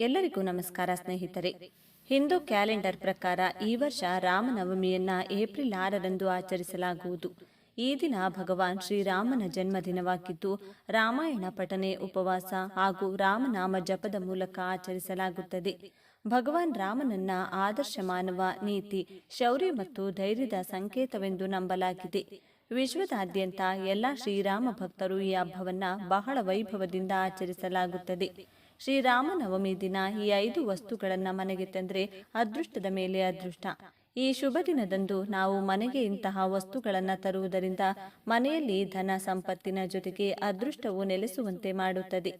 ಎಲ್ಲರಿಗೂ ನಮಸ್ಕಾರ ಸ್ನೇಹಿತರೆ. ಹಿಂದೂ ಕ್ಯಾಲೆಂಡರ್ ಪ್ರಕಾರ ಈ ವರ್ಷ ರಾಮನವಮಿಯನ್ನ ಏಪ್ರಿಲ್ ಆರರಂದು ಆಚರಿಸಲಾಗುವುದು. ಈ ದಿನ ಭಗವಾನ್ ಶ್ರೀರಾಮನ ಜನ್ಮದಿನವಾಗಿದ್ದು, ರಾಮಾಯಣ ಪಠನೆ, ಉಪವಾಸ ಹಾಗೂ ರಾಮನಾಮ ಜಪದ ಮೂಲಕ ಆಚರಿಸಲಾಗುತ್ತದೆ. ಭಗವಾನ್ ರಾಮನನ್ನ ಆದರ್ಶ ಮಾನವ ನೀತಿ, ಶೌರ್ಯ ಮತ್ತು ಧೈರ್ಯದ ಸಂಕೇತವೆಂದು ನಂಬಲಾಗಿದೆ. ವಿಶ್ವದಾದ್ಯಂತ ಎಲ್ಲ ಶ್ರೀರಾಮ ಭಕ್ತರು ಈ ಹಬ್ಬವನ್ನ ಬಹಳ ವೈಭವದಿಂದ ಆಚರಿಸಲಾಗುತ್ತದೆ. ಶ್ರೀರಾಮನವಮಿ ದಿನ ಈ ಐದು ವಸ್ತುಗಳನ್ನು ಮನೆಗೆ ತಂದರೆ ಅದೃಷ್ಟದ ಮೇಲೆ ಅದೃಷ್ಟ. ಈ ಶುಭ ದಿನದಂದು ನಾವು ಮನೆಗೆ ಇಂತಹ ವಸ್ತುಗಳನ್ನು ತರುವುದರಿಂದ ಮನೆಯಲ್ಲಿ ಧನ ಸಂಪತ್ತಿನ ಜೊತೆಗೆ ಅದೃಷ್ಟವು ನೆಲೆಸುವಂತೆ ಮಾಡುತ್ತದೆ.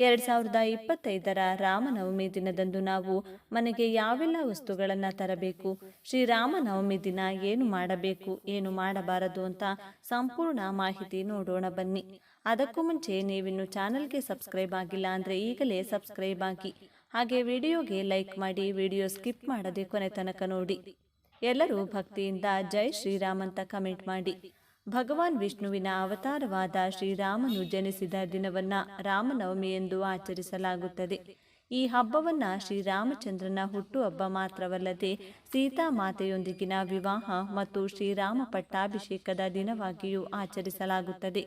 ಎರಡ್ ಸಾವಿರದ ಇಪ್ಪತ್ತೈದರ ರಾಮನವಮಿ ದಿನದಂದು ನಾವು ಮನೆಗೆ ಯಾವೆಲ್ಲ ವಸ್ತುಗಳನ್ನು ತರಬೇಕು, ಶ್ರೀರಾಮನವಮಿ ದಿನ ಏನು ಮಾಡಬೇಕು, ಏನು ಮಾಡಬಾರದು ಅಂತ ಸಂಪೂರ್ಣ ಮಾಹಿತಿ ನೋಡೋಣ ಬನ್ನಿ. ಅದಕ್ಕೂ ಮುಂಚೆ ನೀವಿನ್ನು ಚಾನಲ್ಗೆ ಸಬ್ಸ್ಕ್ರೈಬ್ ಆಗಿಲ್ಲ ಅಂದರೆ ಈಗಲೇ ಸಬ್ಸ್ಕ್ರೈಬ್ ಆಗಿ. ಹಾಗೆ ವಿಡಿಯೋಗೆ ಲೈಕ್ ಮಾಡಿ, ವಿಡಿಯೋ ಸ್ಕಿಪ್ ಮಾಡದೆ ಕೊನೆ ತನಕ ನೋಡಿ. ಎಲ್ಲರೂ ಭಕ್ತಿಯಿಂದ ಜೈ ಶ್ರೀರಾಮ್ ಅಂತ ಕಮೆಂಟ್ ಮಾಡಿ. ಭಗವಾನ್ ವಿಷ್ಣುವಿನ ಅವತಾರವಾದ ಶ್ರೀರಾಮನು ಜನಿಸಿದ ದಿನವನ್ನ ರಾಮನವಮಿ ಎಂದು ಆಚರಿಸಲಾಗುತ್ತದೆ. ಈ ಹಬ್ಬವನ್ನ ಶ್ರೀರಾಮಚಂದ್ರನ ಹುಟ್ಟುಹಬ್ಬ ಮಾತ್ರವಲ್ಲದೆ ಸೀತಾ ಮಾತೆಯೊಂದಿಗಿನ ವಿವಾಹ ಮತ್ತು ಶ್ರೀರಾಮ ಪಟ್ಟಾಭಿಷೇಕದ ದಿನವಾಗಿಯೂ ಆಚರಿಸಲಾಗುತ್ತದೆ.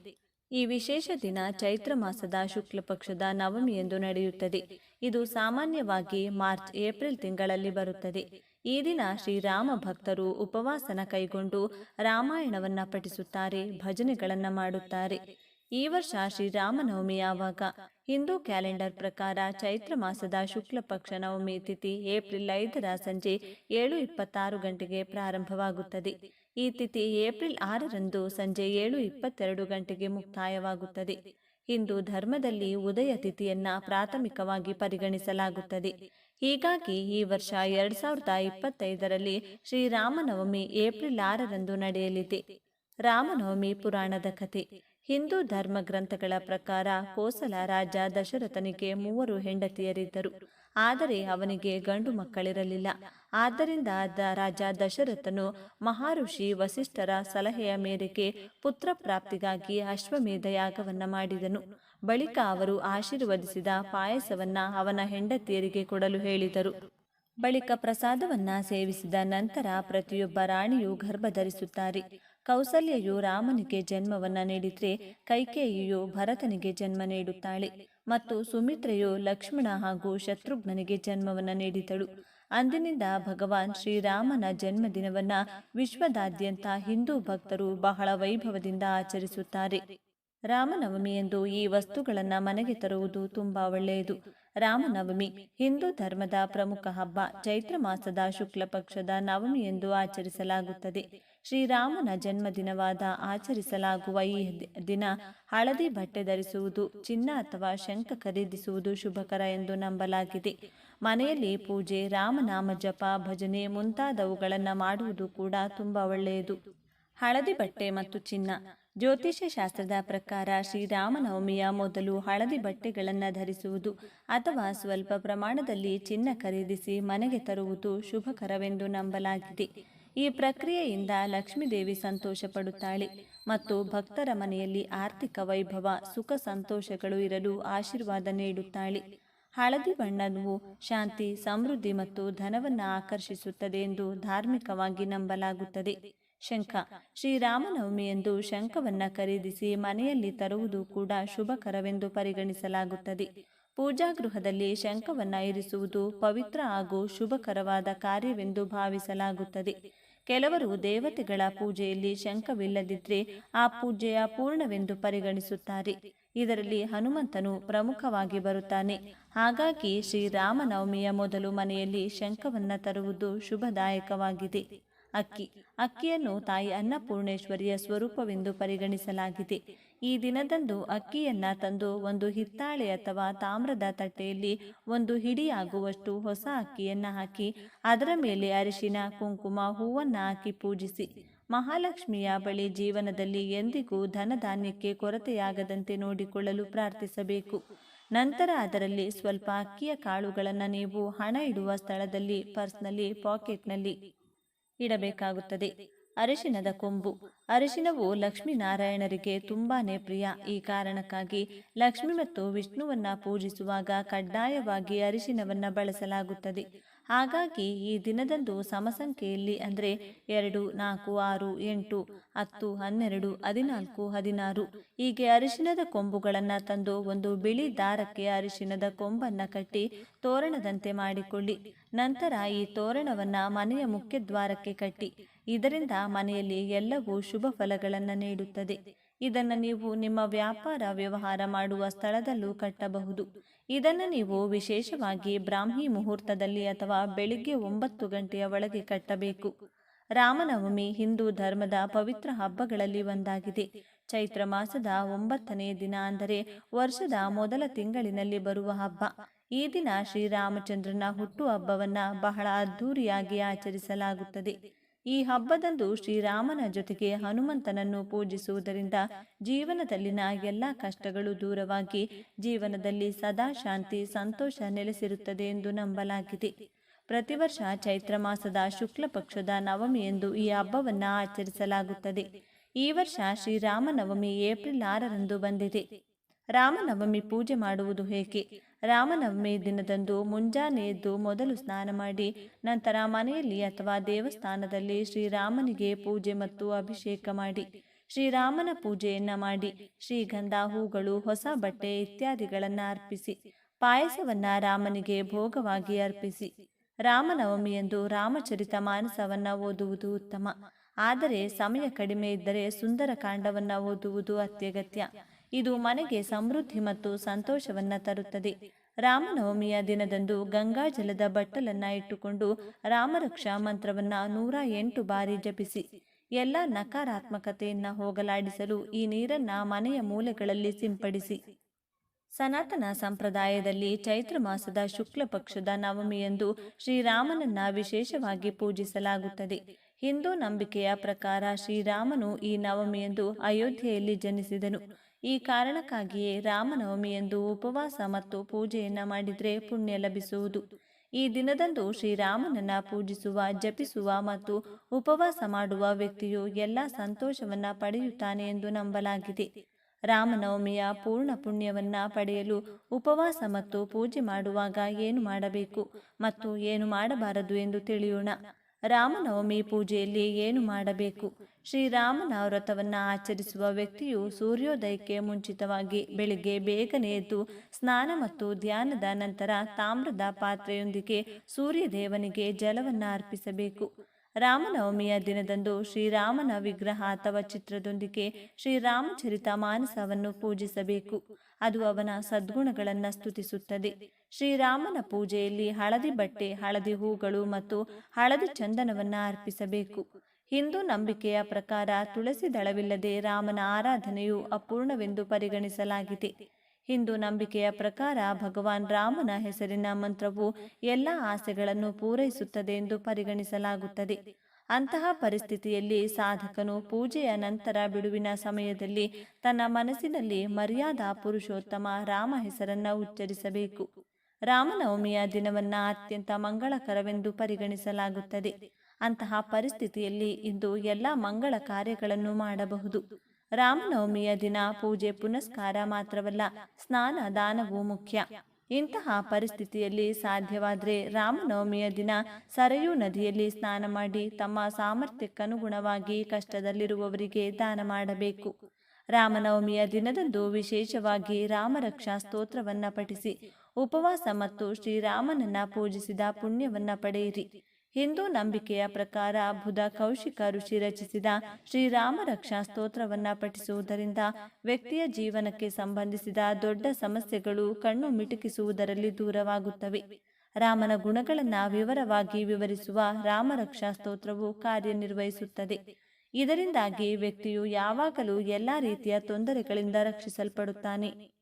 ಈ ವಿಶೇಷ ದಿನ ಚೈತ್ರ ಮಾಸದ ಶುಕ್ಲ ಪಕ್ಷದ ನವಮಿ ಎಂದು ನಡೆಯುತ್ತದೆ. ಇದು ಸಾಮಾನ್ಯವಾಗಿ ಮಾರ್ಚ್, ಏಪ್ರಿಲ್ ತಿಂಗಳಲ್ಲಿ ಬರುತ್ತದೆ. ಈ ದಿನ ಶ್ರೀರಾಮ ಭಕ್ತರು ಉಪವಾಸನ ಕೈಗೊಂಡು ರಾಮಾಯಣವನ್ನ ಪಠಿಸುತ್ತಾರೆ, ಭಜನೆಗಳನ್ನ ಮಾಡುತ್ತಾರೆ. ಈ ವರ್ಷ ಶ್ರೀರಾಮನವಮಿ ಯಾವಾಗ? ಹಿಂದೂ ಕ್ಯಾಲೆಂಡರ್ ಪ್ರಕಾರ ಚೈತ್ರ ಮಾಸದ ಶುಕ್ಲ ಪಕ್ಷ ನವಮಿ ತಿಥಿ ಏಪ್ರಿಲ್ ಐದರ ಸಂಜೆ ಏಳು ಇಪ್ಪತ್ತಾರು ಗಂಟೆಗೆ ಪ್ರಾರಂಭವಾಗುತ್ತದೆ. ಈ ತಿಥಿ ಏಪ್ರಿಲ್ ಆರರಂದು ಸಂಜೆ ಏಳು ಇಪ್ಪತ್ತೆರಡು ಗಂಟೆಗೆ ಮುಕ್ತಾಯವಾಗುತ್ತದೆ. ಹಿಂದೂ ಧರ್ಮದಲ್ಲಿ ಉದಯ ತಿಥಿಯನ್ನ ಪ್ರಾಥಮಿಕವಾಗಿ ಪರಿಗಣಿಸಲಾಗುತ್ತದೆ. ಹೀಗಾಗಿ ಈ ವರ್ಷ ಎರಡ್ ಸಾವಿರದ ಇಪ್ಪತ್ತೈದರಲ್ಲಿ ಶ್ರೀರಾಮನವಮಿ ಏಪ್ರಿಲ್ ಆರರಂದು ನಡೆಯಲಿದೆ. ರಾಮನವಮಿ ಪುರಾಣದ ಕಥೆ. ಹಿಂದೂ ಧರ್ಮ ಗ್ರಂಥಗಳ ಪ್ರಕಾರ ಕೋಸಲ ರಾಜ ದಶರಥನಿಗೆ ಮೂವರು ಹೆಂಡತಿಯರಿದ್ದರು. ಆದರೆ ಅವನಿಗೆ ಗಂಡು ಮಕ್ಕಳಿರಲಿಲ್ಲ. ಆದ್ದರಿಂದ ರಾಜ ದಶರಥನು ಮಹಾಋಷಿ ವಸಿಷ್ಠರ ಸಲಹೆಯ ಮೇರೆಗೆ ಪುತ್ರ ಪ್ರಾಪ್ತಿಗಾಗಿ ಅಶ್ವಮೇಧ ಯಾಗವನ್ನ ಮಾಡಿದನು. ಬಳಿಕ ಅವರು ಆಶೀರ್ವದಿಸಿದ ಪಾಯಸವನ್ನ ಅವನ ಹೆಂಡತಿಯರಿಗೆ ಕೊಡಲು ಹೇಳಿದರು. ಬಳಿಕ ಪ್ರಸಾದವನ್ನ ಸೇವಿಸಿದ ನಂತರ ಪ್ರತಿಯೊಬ್ಬ ರಾಣಿಯು ಗರ್ಭಧರಿಸುತ್ತಾರೆ. ಕೌಸಲ್ಯೆಯು ರಾಮನಿಗೆ ಜನ್ಮವನ್ನ ನೀಡಿದ್ರೆ ಕೈಕೇಯಿಯು ಭರತನಿಗೆ ಜನ್ಮ ನೀಡುತ್ತಾಳೆ. ಮತ್ತು ಸುಮಿತ್ರೆಯು ಲಕ್ಷ್ಮಣ ಹಾಗೂ ಶತ್ರುಘ್ನನಿಗೆ ಜನ್ಮವನ್ನು ನೀಡಿದಳು. ಅಂದಿನಿಂದ ಭಗವಾನ್ ಶ್ರೀರಾಮನ ಜನ್ಮದಿನವನ್ನ ವಿಶ್ವದಾದ್ಯಂತ ಹಿಂದೂ ಭಕ್ತರು ಬಹಳ ವೈಭವದಿಂದ ಆಚರಿಸುತ್ತಾರೆ. ರಾಮನವಮಿ ಎಂದು ಈ ವಸ್ತುಗಳನ್ನು ಮನೆಗೆ ತರುವುದು ತುಂಬಾ ಒಳ್ಳೆಯದು. ರಾಮನವಮಿ ಹಿಂದೂ ಧರ್ಮದ ಪ್ರಮುಖ ಹಬ್ಬ ಚೈತ್ರ ಮಾಸದ ಶುಕ್ಲ ಪಕ್ಷದ ನವಮಿ ಎಂದು ಆಚರಿಸಲಾಗುತ್ತದೆ. ಶ್ರೀರಾಮನ ಜನ್ಮದಿನವಾದ ಆಚರಿಸಲಾಗುವ ಈ ದಿನ ಹಳದಿ ಬಟ್ಟೆ ಧರಿಸುವುದು, ಚಿನ್ನ ಅಥವಾ ಶಂಖ ಖರೀದಿಸುವುದು ಶುಭಕರ ಎಂದು ನಂಬಲಾಗಿದೆ. ಮನೆಯಲ್ಲಿ ಪೂಜೆ, ರಾಮನಾಮ ಜಪ, ಭಜನೆ ಮುಂತಾದವುಗಳನ್ನು ಮಾಡುವುದು ಕೂಡ ತುಂಬ ಒಳ್ಳೆಯದು. ಹಳದಿ ಬಟ್ಟೆ ಮತ್ತು ಚಿನ್ನ. ಜ್ಯೋತಿಷ್ಯ ಶಾಸ್ತ್ರದ ಪ್ರಕಾರ ಶ್ರೀರಾಮನವಮಿಯ ಮೊದಲು ಹಳದಿ ಬಟ್ಟೆಗಳನ್ನು ಧರಿಸುವುದು ಅಥವಾ ಸ್ವಲ್ಪ ಪ್ರಮಾಣದಲ್ಲಿ ಚಿನ್ನ ಖರೀದಿಸಿ ಮನೆಗೆ ತರುವುದು ಶುಭಕರವೆಂದು ನಂಬಲಾಗಿದೆ. ಈ ಪ್ರಕ್ರಿಯೆಯಿಂದ ಲಕ್ಷ್ಮೀದೇವಿ ಸಂತೋಷ ಪಡುತ್ತಾಳೆ ಮತ್ತು ಭಕ್ತರ ಮನೆಯಲ್ಲಿ ಆರ್ಥಿಕ ವೈಭವ, ಸುಖ ಸಂತೋಷಗಳು ಇರಲು ಆಶೀರ್ವಾದ ನೀಡುತ್ತಾಳೆ. ಹಳದಿ ಬಣ್ಣವು ಶಾಂತಿ, ಸಮೃದ್ಧಿ ಮತ್ತು ಧನವನ್ನು ಆಕರ್ಷಿಸುತ್ತದೆ ಎಂದು ಧಾರ್ಮಿಕವಾಗಿ ನಂಬಲಾಗುತ್ತದೆ. ಶಂಖ, ಶ್ರೀರಾಮನವಮಿಯಂದು ಶಂಖವನ್ನು ಖರೀದಿಸಿ ಮನೆಯಲ್ಲಿ ತರುವುದು ಕೂಡ ಶುಭಕರವೆಂದು ಪರಿಗಣಿಸಲಾಗುತ್ತದೆ. ಪೂಜಾ ಗೃಹದಲ್ಲಿ ಶಂಖವನ್ನ ಇರಿಸುವುದು ಪವಿತ್ರ ಹಾಗೂ ಶುಭಕರವಾದ ಕಾರ್ಯವೆಂದು ಭಾವಿಸಲಾಗುತ್ತದೆ. ಕೆಲವರು ದೇವತೆಗಳ ಪೂಜೆಯಲ್ಲಿ ಶಂಕವಿಲ್ಲದಿದ್ದರೆ ಆ ಪೂಜೆಯ ಪೂರ್ಣವೆಂದು ಪರಿಗಣಿಸುತ್ತಾರೆ. ಇದರಲ್ಲಿ ಹನುಮಂತನು ಪ್ರಮುಖವಾಗಿ ಬರುತ್ತಾನೆ. ಹಾಗಾಗಿ ಶ್ರೀರಾಮನವಮಿಯ ಮೊದಲು ಮನೆಯಲ್ಲಿ ಶಂಕವನ್ನು ತರುವುದು ಶುಭದಾಯಕವಾಗಿದೆ. ಅಕ್ಕಿ, ಅಕ್ಕಿಯನ್ನು ತಾಯಿ ಅನ್ನಪೂರ್ಣೇಶ್ವರಿಯ ಸ್ವರೂಪವೆಂದು ಪರಿಗಣಿಸಲಾಗಿದೆ. ಈ ದಿನದಂದು ಅಕ್ಕಿಯನ್ನ ತಂದು ಒಂದು ಹಿತ್ತಾಳೆ ಅಥವಾ ತಾಮ್ರದ ತಟ್ಟೆಯಲ್ಲಿ ಒಂದು ಹಿಡಿಯಾಗುವಷ್ಟು ಹೊಸ ಅಕ್ಕಿಯನ್ನ ಹಾಕಿ ಅದರ ಮೇಲೆ ಅರಿಶಿನ, ಕುಂಕುಮ ಹೂವನ್ನ ಹಾಕಿ ಪೂಜಿಸಿ. ಮಹಾಲಕ್ಷ್ಮಿಯ ಬಳಿ ಜೀವನದಲ್ಲಿ ಎಂದಿಗೂ ಧನಧಾನ್ಯಕ್ಕೆ ಕೊರತೆಯಾಗದಂತೆ ನೋಡಿಕೊಳ್ಳಲು ಪ್ರಾರ್ಥಿಸಬೇಕು. ನಂತರ ಅದರಲ್ಲಿ ಸ್ವಲ್ಪ ಅಕ್ಕಿಯ ಕಾಳುಗಳನ್ನು ನೀವು ಹಣ ಇಡುವ ಸ್ಥಳದಲ್ಲಿ ಪರ್ಸ್ನಲ್ಲಿ ಪಾಕೆಟ್ನಲ್ಲಿ ಇಡಬೇಕಾಗುತ್ತದೆ. ಅರಿಶಿನದ ಕೊಂಬು. ಅರಿಶಿನವು ಲಕ್ಷ್ಮೀನಾರಾಯಣರಿಗೆ ತುಂಬಾನೇ ಪ್ರಿಯ. ಈ ಕಾರಣಕ್ಕಾಗಿ ಲಕ್ಷ್ಮಿ ಮತ್ತು ವಿಷ್ಣುವನ್ನ ಪೂಜಿಸುವಾಗ ಕಡ್ಡಾಯವಾಗಿ ಅರಿಶಿನವನ್ನ ಬಳಸಲಾಗುತ್ತದೆ. ಹಾಗಾಗಿ ಈ ದಿನದಂದು ಸಮಸಂಖ್ಯೆಯಲ್ಲಿ ಅಂದರೆ ಎರಡು, ನಾಲ್ಕು, ಆರು, ಎಂಟು, ಹತ್ತು, ಹನ್ನೆರಡು, ಹದಿನಾಲ್ಕು, ಹದಿನಾರು ಹೀಗೆ ಅರಿಶಿನದ ಕೊಂಬುಗಳನ್ನು ತಂದು ಒಂದು ಬಿಳಿ ದಾರಕ್ಕೆ ಅರಿಶಿನದ ಕೊಂಬನ್ನು ಕಟ್ಟಿ ತೋರಣದಂತೆ ಮಾಡಿಕೊಳ್ಳಿ. ನಂತರ ಈ ತೋರಣವನ್ನು ಮನೆಯ ಮುಖ್ಯ ದ್ವಾರಕ್ಕೆ ಕಟ್ಟಿ. ಇದರಿಂದ ಮನೆಯಲ್ಲಿ ಎಲ್ಲವೂ ಶುಭ ಫಲಗಳನ್ನು ನೀಡುತ್ತದೆ. ಇದನ್ನು ನೀವು ನಿಮ್ಮ ವ್ಯಾಪಾರ ವ್ಯವಹಾರ ಮಾಡುವ ಸ್ಥಳದಲ್ಲೂ ಕಟ್ಟಬಹುದು. ಇದನ್ನು ನೀವು ವಿಶೇಷವಾಗಿ ಬ್ರಾಹ್ಮಿ ಮುಹೂರ್ತದಲ್ಲಿ ಅಥವಾ ಬೆಳಿಗ್ಗೆ ಒಂಬತ್ತು ಗಂಟೆಯ ಒಳಗೆ ಕಟ್ಟಬೇಕು. ರಾಮನವಮಿ ಹಿಂದೂ ಧರ್ಮದ ಪವಿತ್ರ ಹಬ್ಬಗಳಲ್ಲಿ ಒಂದಾಗಿದೆ. ಚೈತ್ರ ಮಾಸದ ಒಂಬತ್ತನೇ ದಿನ ಅಂದರೆ ವರ್ಷದ ಮೊದಲ ತಿಂಗಳಿನಲ್ಲಿ ಬರುವ ಹಬ್ಬ. ಈ ದಿನ ಶ್ರೀರಾಮಚಂದ್ರನ ಹುಟ್ಟುಹಬ್ಬವನ್ನ ಬಹಳ ಅದ್ಧೂರಿಯಾಗಿ ಆಚರಿಸಲಾಗುತ್ತದೆ. ಈ ಹಬ್ಬದಂದು ಶ್ರೀರಾಮನ ಜೊತೆಗೆ ಹನುಮಂತನನ್ನು ಪೂಜಿಸುವುದರಿಂದ ಜೀವನದಲ್ಲಿನ ಎಲ್ಲ ಕಷ್ಟಗಳು ದೂರವಾಗಿ ಜೀವನದಲ್ಲಿ ಸದಾ ಶಾಂತಿ, ಸಂತೋಷ ನೆಲೆಸಿರುತ್ತದೆ ಎಂದು ನಂಬಲಾಗಿದೆ. ಪ್ರತಿ ವರ್ಷ ಚೈತ್ರ ಮಾಸದ ಶುಕ್ಲ ಪಕ್ಷದ ನವಮಿಯಂದು ಈ ಹಬ್ಬವನ್ನು ಆಚರಿಸಲಾಗುತ್ತದೆ. ಈ ವರ್ಷ ಶ್ರೀರಾಮನವಮಿ ಏಪ್ರಿಲ್ ಆರರಂದು ಬಂದಿದೆ. ರಾಮನವಮಿ ಪೂಜೆ ಮಾಡುವುದು ಹೇಗೆ? ರಾಮನವಮಿ ದಿನದಂದು ಮುಂಜಾನೆ ಎದ್ದು ಮೊದಲು ಸ್ನಾನ ಮಾಡಿ, ನಂತರ ಮನೆಯಲ್ಲಿ ಅಥವಾ ದೇವಸ್ಥಾನದಲ್ಲಿ ಶ್ರೀರಾಮನಿಗೆ ಪೂಜೆ ಮತ್ತು ಅಭಿಷೇಕ ಮಾಡಿ. ಶ್ರೀರಾಮನ ಪೂಜೆಯನ್ನ ಮಾಡಿ. ಶ್ರೀಗಂಧ ಹೂಗಳು, ಹೊಸ ಬಟ್ಟೆ ಇತ್ಯಾದಿಗಳನ್ನು ಅರ್ಪಿಸಿ. ಪಾಯಸವನ್ನ ರಾಮನಿಗೆ ಭೋಗವಾಗಿ ಅರ್ಪಿಸಿ. ರಾಮನವಮಿಯಂದು ರಾಮಚರಿತ ಮಾನಸವನ್ನ ಓದುವುದು ಉತ್ತಮ. ಆದರೆ ಸಮಯ ಕಡಿಮೆ ಇದ್ದರೆ ಸುಂದರ ಕಾಂಡವನ್ನ ಓದುವುದು ಅತ್ಯಗತ್ಯ. ಇದು ಮನೆಗೆ ಸಮೃದ್ಧಿ ಮತ್ತು ಸಂತೋಷವನ್ನ ತರುತ್ತದೆ. ರಾಮನವಮಿಯ ದಿನದಂದು ಗಂಗಾ ಜಲದ ಬಟ್ಟಲನ್ನ ಇಟ್ಟುಕೊಂಡು ರಾಮರಕ್ಷಾ ಮಂತ್ರವನ್ನ ನೂರ ಎಂಟು ಬಾರಿ ಜಪಿಸಿ. ಎಲ್ಲ ನಕಾರಾತ್ಮಕತೆಯನ್ನ ಹೋಗಲಾಡಿಸಲು ಈ ನೀರನ್ನ ಮನೆಯ ಮೂಲೆಗಳಲ್ಲಿ ಸಿಂಪಡಿಸಿ. ಸನಾತನ ಸಂಪ್ರದಾಯದಲ್ಲಿ ಚೈತ್ರ ಮಾಸದ ಶುಕ್ಲ ಪಕ್ಷದ ನವಮಿಯಂದು ಶ್ರೀರಾಮನನ್ನ ವಿಶೇಷವಾಗಿ ಪೂಜಿಸಲಾಗುತ್ತದೆ. ಹಿಂದೂ ನಂಬಿಕೆಯ ಪ್ರಕಾರ ಶ್ರೀರಾಮನು ಈ ನವಮಿಯಂದು ಅಯೋಧ್ಯೆಯಲ್ಲಿ ಜನಿಸಿದನು. ಈ ಕಾರಣಕ್ಕಾಗಿಯೇ ರಾಮನವಮಿಯಂದು ಉಪವಾಸ ಮತ್ತು ಪೂಜೆಯನ್ನು ಮಾಡಿದರೆ ಪುಣ್ಯ ಲಭಿಸುವುದು. ಈ ದಿನದಂದು ಶ್ರೀರಾಮನನ್ನು ಪೂಜಿಸುವ, ಜಪಿಸುವ ಮತ್ತು ಉಪವಾಸ ಮಾಡುವ ವ್ಯಕ್ತಿಯು ಎಲ್ಲ ಸಂತೋಷವನ್ನು ಪಡೆಯುತ್ತಾನೆ ಎಂದು ನಂಬಲಾಗಿದೆ. ರಾಮನವಮಿಯ ಪೂರ್ಣ ಪುಣ್ಯವನ್ನ ಪಡೆಯಲು ಉಪವಾಸ ಮತ್ತು ಪೂಜೆ ಮಾಡುವಾಗ ಏನು ಮಾಡಬೇಕು ಮತ್ತು ಏನು ಮಾಡಬಾರದು ಎಂದು ತಿಳಿಯೋಣ. ರಾಮನವಮಿ ಪೂಜೆಯಲ್ಲಿ ಏನು ಮಾಡಬೇಕು? ಶ್ರೀರಾಮನ ವ್ರತವನ್ನು ಆಚರಿಸುವ ವ್ಯಕ್ತಿಯು ಸೂರ್ಯೋದಯಕ್ಕೆ ಮುಂಚಿತವಾಗಿ ಬೆಳಿಗ್ಗೆ ಬೇಗನೆ ಎದ್ದು ಸ್ನಾನ ಮತ್ತು ಧ್ಯಾನದ ನಂತರ ತಾಮ್ರದ ಪಾತ್ರೆಯೊಂದಿಗೆ ಸೂರ್ಯದೇವನಿಗೆ ಜಲವನ್ನು ಅರ್ಪಿಸಬೇಕು. ರಾಮನವಮಿಯ ದಿನದಂದು ಶ್ರೀರಾಮನ ವಿಗ್ರಹ ಅಥವಾ ಚಿತ್ರದೊಂದಿಗೆ ಶ್ರೀರಾಮಚರಿತ ಮಾನಸವನ್ನು ಪೂಜಿಸಬೇಕು. ಅದು ಅವನ ಸದ್ಗುಣಗಳನ್ನು ಸ್ತುತಿಸುತ್ತದೆ. ಶ್ರೀರಾಮನ ಪೂಜೆಯಲ್ಲಿ ಹಳದಿ ಬಟ್ಟೆ, ಹಳದಿ ಹೂಗಳು ಮತ್ತು ಹಳದಿ ಚಂದನವನ್ನು ಅರ್ಪಿಸಬೇಕು. ಹಿಂದೂ ನಂಬಿಕೆಯ ಪ್ರಕಾರ ತುಳಸಿ ದಳವಿಲ್ಲದೆ ರಾಮನ ಆರಾಧನೆಯು ಅಪೂರ್ಣವೆಂದು ಪರಿಗಣಿಸಲಾಗಿದೆ. ಹಿಂದೂ ನಂಬಿಕೆಯ ಪ್ರಕಾರ ಭಗವಾನ್ ರಾಮನ ಹೆಸರಿನ ಮಂತ್ರವು ಎಲ್ಲ ಆಸೆಗಳನ್ನು ಪೂರೈಸುತ್ತದೆ ಎಂದು ಪರಿಗಣಿಸಲಾಗುತ್ತದೆ. ಅಂತಹ ಪರಿಸ್ಥಿತಿಯಲ್ಲಿ ಸಾಧಕನು ಪೂಜೆಯ ನಂತರ ಬಿಡುವಿನ ಸಮಯದಲ್ಲಿ ತನ್ನ ಮನಸ್ಸಿನಲ್ಲಿ ಮರ್ಯಾದಾ ಪುರುಷೋತ್ತಮ ರಾಮ ಹೆಸರನ್ನ ಉಚ್ಚರಿಸಬೇಕು. ರಾಮನವಮಿಯ ದಿನವನ್ನ ಅತ್ಯಂತ ಮಂಗಳಕರವೆಂದು ಪರಿಗಣಿಸಲಾಗುತ್ತದೆ. ಅಂತಹ ಪರಿಸ್ಥಿತಿಯಲ್ಲಿ ಇಂದು ಎಲ್ಲ ಮಂಗಳ ಕಾರ್ಯಗಳನ್ನು ಮಾಡಬಹುದು. ರಾಮನವಮಿಯ ದಿನ ಪೂಜೆ ಪುನಸ್ಕಾರ ಮಾತ್ರವಲ್ಲ, ಸ್ನಾನ ದಾನವೂ ಮುಖ್ಯ. ಇಂತಹ ಪರಿಸ್ಥಿತಿಯಲ್ಲಿ ಸಾಧ್ಯವಾದರೆ ರಾಮನವಮಿಯ ದಿನ ಸರಯೂ ನದಿಯಲ್ಲಿ ಸ್ನಾನ ಮಾಡಿ ತಮ್ಮ ಸಾಮರ್ಥ್ಯಕ್ಕನುಗುಣವಾಗಿ ಕಷ್ಟದಲ್ಲಿರುವವರಿಗೆ ದಾನ ಮಾಡಬೇಕು. ರಾಮನವಮಿಯ ದಿನದಂದು ವಿಶೇಷವಾಗಿ ರಾಮರಕ್ಷಾ ಸ್ತೋತ್ರವನ್ನು ಪಠಿಸಿ, ಉಪವಾಸ ಮತ್ತು ಶ್ರೀರಾಮನನ್ನ ಪೂಜಿಸಿದ ಪುಣ್ಯವನ್ನ ಪಡೆಯಿರಿ. ಹಿಂದೂ ನಂಬಿಕೆಯ ಪ್ರಕಾರ ಬುಧ ಕೌಶಿಕ ಋಷಿ ರಚಿಸಿದ ಶ್ರೀರಾಮ ರಕ್ಷಾ ಸ್ತೋತ್ರವನ್ನ ಪಠಿಸುವುದರಿಂದ ವ್ಯಕ್ತಿಯ ಜೀವನಕ್ಕೆ ಸಂಬಂಧಿಸಿದ ದೊಡ್ಡ ಸಮಸ್ಯೆಗಳು ಕಣ್ಣು ಮಿಟುಕಿಸುವುದರಲ್ಲಿ ದೂರವಾಗುತ್ತವೆ. ರಾಮನ ಗುಣಗಳನ್ನು ವಿವರವಾಗಿ ವಿವರಿಸುವ ರಾಮರಕ್ಷಾ ಸ್ತೋತ್ರವು ಕಾರ್ಯನಿರ್ವಹಿಸುತ್ತದೆ. ಇದರಿಂದಾಗಿ ವ್ಯಕ್ತಿಯು ಯಾವಾಗಲೂ ಎಲ್ಲ ರೀತಿಯ ತೊಂದರೆಗಳಿಂದ ರಕ್ಷಿಸಲ್ಪಡುತ್ತಾನೆ.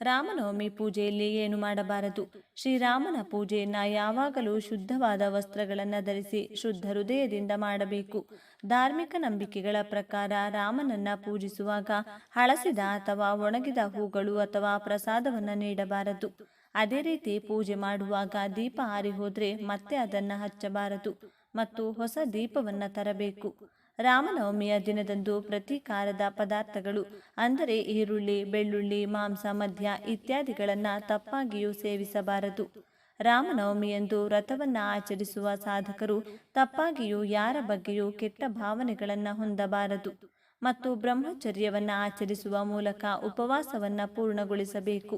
ರಾಮನವಮಿ ಪೂಜೆಯಲ್ಲಿ ಏನು ಮಾಡಬಾರದು? ಶ್ರೀರಾಮನ ಪೂಜೆಯನ್ನ ಯಾವಾಗಲೂ ಶುದ್ಧವಾದ ವಸ್ತ್ರಗಳನ್ನು ಧರಿಸಿ ಶುದ್ಧ ಹೃದಯದಿಂದ ಮಾಡಬೇಕು. ಧಾರ್ಮಿಕ ನಂಬಿಕೆಗಳ ಪ್ರಕಾರ ರಾಮನನ್ನ ಪೂಜಿಸುವಾಗ ಹಳಸಿದ ಅಥವಾ ಒಣಗಿದ ಹೂಗಳು ಅಥವಾ ಪ್ರಸಾದವನ್ನು ನೀಡಬಾರದು. ಅದೇ ರೀತಿ ಪೂಜೆ ಮಾಡುವಾಗ ದೀಪ ಹಾರಿ ಹೋದ್ರೆ ಮತ್ತೆ ಅದನ್ನು ಹಚ್ಚಬಾರದು ಮತ್ತು ಹೊಸ ದೀಪವನ್ನು ತರಬೇಕು. ರಾಮನವಮಿಯ ದಿನದಂದು ಪ್ರತೀಕಾರದ ಪದಾರ್ಥಗಳು, ಅಂದರೆ ಈರುಳ್ಳಿ, ಬೆಳ್ಳುಳ್ಳಿ, ಮಾಂಸ, ಮದ್ಯ ಇತ್ಯಾದಿಗಳನ್ನು ತಪ್ಪಾಗಿಯೂ ಸೇವಿಸಬಾರದು. ರಾಮನವಮಿಯಂದು ವ್ರತವನ್ನು ಆಚರಿಸುವ ಸಾಧಕರು ತಪ್ಪಾಗಿಯೂ ಯಾರ ಬಗ್ಗೆಯೂ ಕೆಟ್ಟ ಭಾವನೆಗಳನ್ನು ಹೊಂದಬಾರದು ಮತ್ತು ಬ್ರಹ್ಮಚರ್ಯವನ್ನು ಆಚರಿಸುವ ಮೂಲಕ ಉಪವಾಸವನ್ನು ಪೂರ್ಣಗೊಳಿಸಬೇಕು.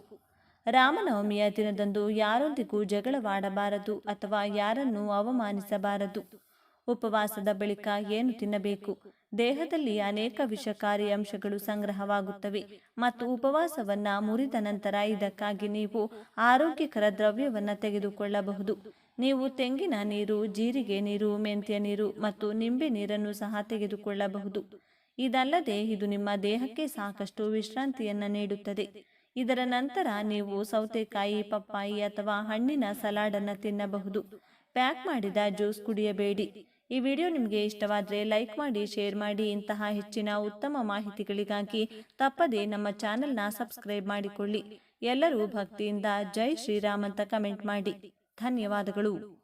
ರಾಮನವಮಿಯ ದಿನದಂದು ಯಾರೊಂದಿಗೂ ಜಗಳವಾಡಬಾರದು ಅಥವಾ ಯಾರನ್ನೂ ಅವಮಾನಿಸಬಾರದು. ಉಪವಾಸದ ಬಳಿಕ ಏನು ತಿನ್ನಬೇಕು? ದೇಹದಲ್ಲಿ ಅನೇಕ ವಿಷಕಾರಿ ಅಂಶಗಳು ಸಂಗ್ರಹವಾಗುತ್ತವೆ ಮತ್ತು ಉಪವಾಸವನ್ನ ಮುರಿದ ನಂತರ ಇದಕ್ಕಾಗಿ ನೀವು ಆರೋಗ್ಯಕರ ದ್ರವ್ಯವನ್ನು ತೆಗೆದುಕೊಳ್ಳಬಹುದು. ನೀವು ತೆಂಗಿನ ನೀರು, ಜೀರಿಗೆ ನೀರು, ಮೆಂತ್ಯ ನೀರು ಮತ್ತು ನಿಂಬೆ ನೀರನ್ನು ಸಹ ತೆಗೆದುಕೊಳ್ಳಬಹುದು. ಇದಲ್ಲದೆ ಇದು ನಿಮ್ಮ ದೇಹಕ್ಕೆ ಸಾಕಷ್ಟು ವಿಶ್ರಾಂತಿಯನ್ನು ನೀಡುತ್ತದೆ. ಇದರ ನಂತರ ನೀವು ಸೌತೆಕಾಯಿ, ಪಪ್ಪಾಯಿ ಅಥವಾ ಹಣ್ಣಿನ ಸಲಾಡನ್ನು ತಿನ್ನಬಹುದು. ಪ್ಯಾಕ್ ಮಾಡಿದ ಜ್ಯೂಸ್ ಕುಡಿಯಬೇಡಿ. ಈ ವಿಡಿಯೋ ನಿಮಗೆ ಇಷ್ಟವಾದರೆ ಲೈಕ್ ಮಾಡಿ, ಶೇರ್ ಮಾಡಿ, ಇಂತಹ ಹೆಚ್ಚಿನ ಉತ್ತಮ ಮಾಹಿತಿಗಳಿಗಾಗಿ ತಪ್ಪದೇ ನಮ್ಮ ಚಾನೆಲ್ನ ಸಬ್ಸ್ಕ್ರೈಬ್ ಮಾಡಿಕೊಳ್ಳಿ. ಎಲ್ಲರೂ ಭಕ್ತಿಯಿಂದ ಜೈ ಶ್ರೀರಾಮ್ ಅಂತ ಕಮೆಂಟ್ ಮಾಡಿ. ಧನ್ಯವಾದಗಳು.